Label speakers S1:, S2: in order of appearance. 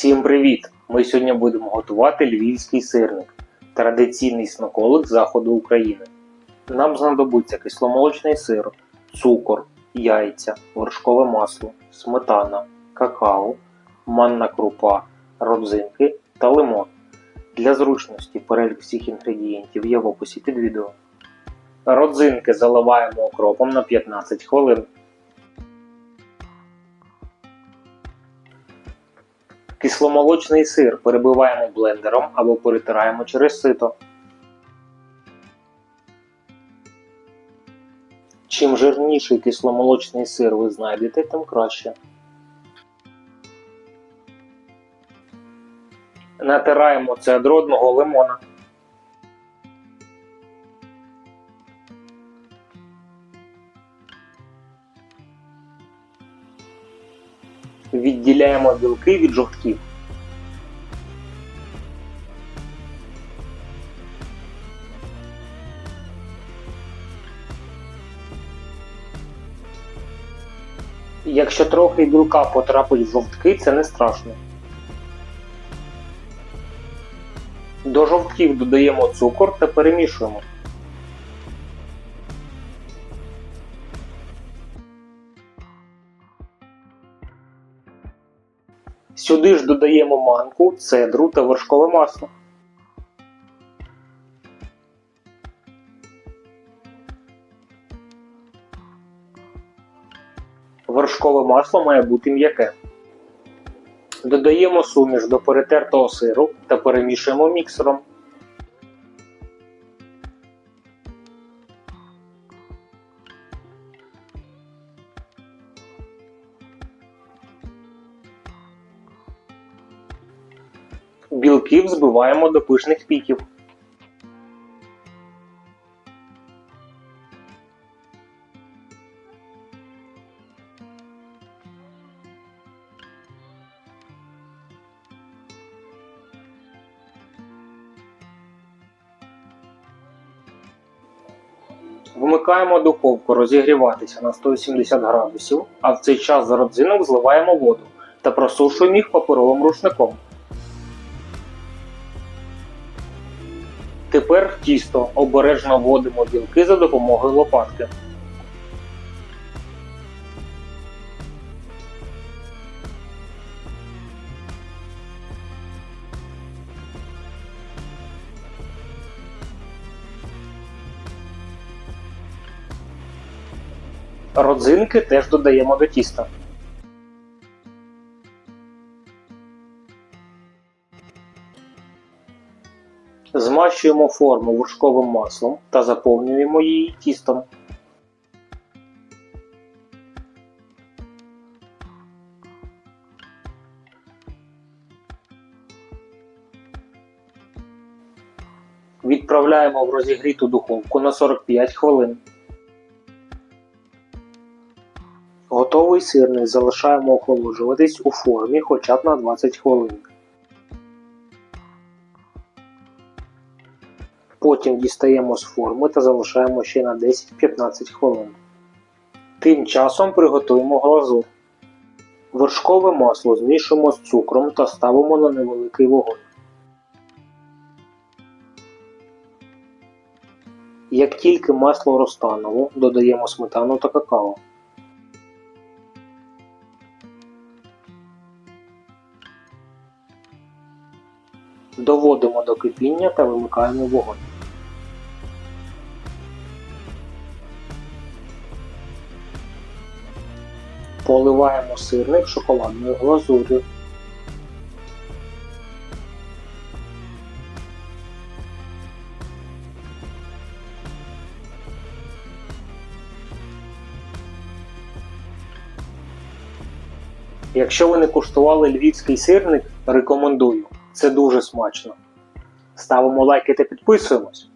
S1: Всім привіт! Ми сьогодні будемо готувати львівський сирник, традиційний смаколик заходу України. Нам знадобиться кисломолочний сир, цукор, яйця, вершкове масло, сметана, какао, манна крупа, родзинки та лимон. Для зручності перелік всіх інгредієнтів є в описі під відео. Родзинки заливаємо окропом на 15 хвилин. Кисломолочний сир перебиваємо блендером або перетираємо через сито. Чим жирніший кисломолочний сир ви знайдете, тим краще. Натираємо цедру одного лимона. Відділяємо білки від жовтків. Якщо трохи білка потрапить в жовтки, це не страшно. До жовтків додаємо цукор та перемішуємо. Сюди ж додаємо манку, цедру та вершкове масло. Вершкове масло має бути м'яке. Додаємо суміш до перетертого сиру та перемішуємо міксером. Білки взбиваємо до пишних піків. Вмикаємо духовку розігріватися на 180 градусів, а в цей час з родзинок зливаємо воду та просушуємо їх паперовим рушником. Тепер в тісто обережно вводимо білки за допомогою лопатки. Родзинки теж додаємо до тіста. Змащуємо форму вершковим маслом та заповнюємо її тістом. Відправляємо в розігріту духовку на 45 хвилин. Готовий сирник залишаємо охолоджуватись у формі хоча б на 20 хвилин. Потім дістаємо з форми та залишаємо ще на 10-15 хвилин. Тим часом приготуємо глазур. Вершкове масло змішуємо з цукром та ставимо на невеликий вогонь. Як тільки масло розтануло, додаємо сметану та какао. Доводимо до кипіння та вимикаємо вогонь. Поливаємо сирник шоколадною глазур'ю. Якщо ви не куштували львівський сирник, рекомендую. Це дуже смачно. Ставимо лайки та підписуємось.